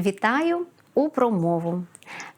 Вітаю у промову.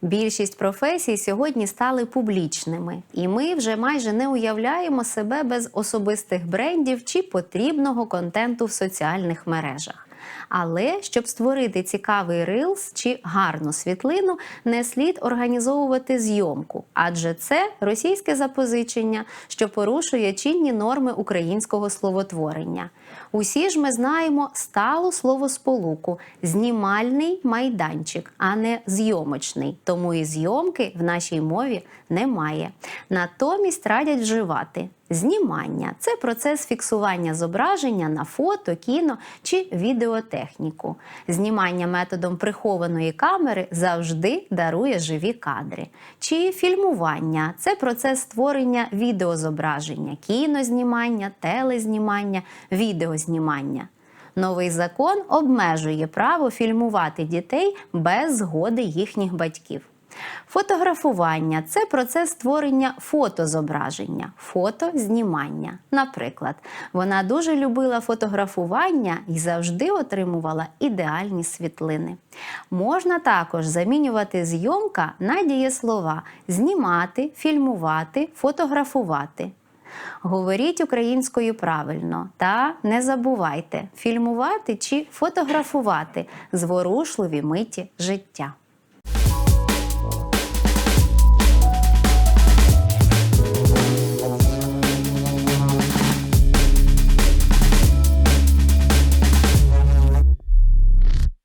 Більшість професій сьогодні стали публічними, і ми вже майже не уявляємо себе без особистих брендів чи потрібного контенту в соціальних мережах. Але щоб створити цікавий рилс чи гарну світлину, не слід організовувати зйомку, адже це російське запозичення, що порушує чинні норми українського словотворення. Усі ж ми знаємо сталу словосполуку знімальний майданчик, а не зйомочний. Тому і зйомки в нашій мові немає. Натомість радять вживати. Знімання це процес фіксування зображення на фото, кіно чи відеотехніку. Знімання методом прихованої камери завжди дарує живі кадри. Чи фільмування це процес створення відеозображення, кінознімання, телезнімання, відеознімання. Новий закон обмежує право фільмувати дітей без згоди їхніх батьків. Фотографування це процес створення фотозображення, фотознімання. Наприклад, вона дуже любила фотографування і завжди отримувала ідеальні світлини. Можна також замінювати зйомка на дієслова знімати, фільмувати, фотографувати. Говоріть українською правильно та не забувайте фільмувати чи фотографувати зворушливі миті життя.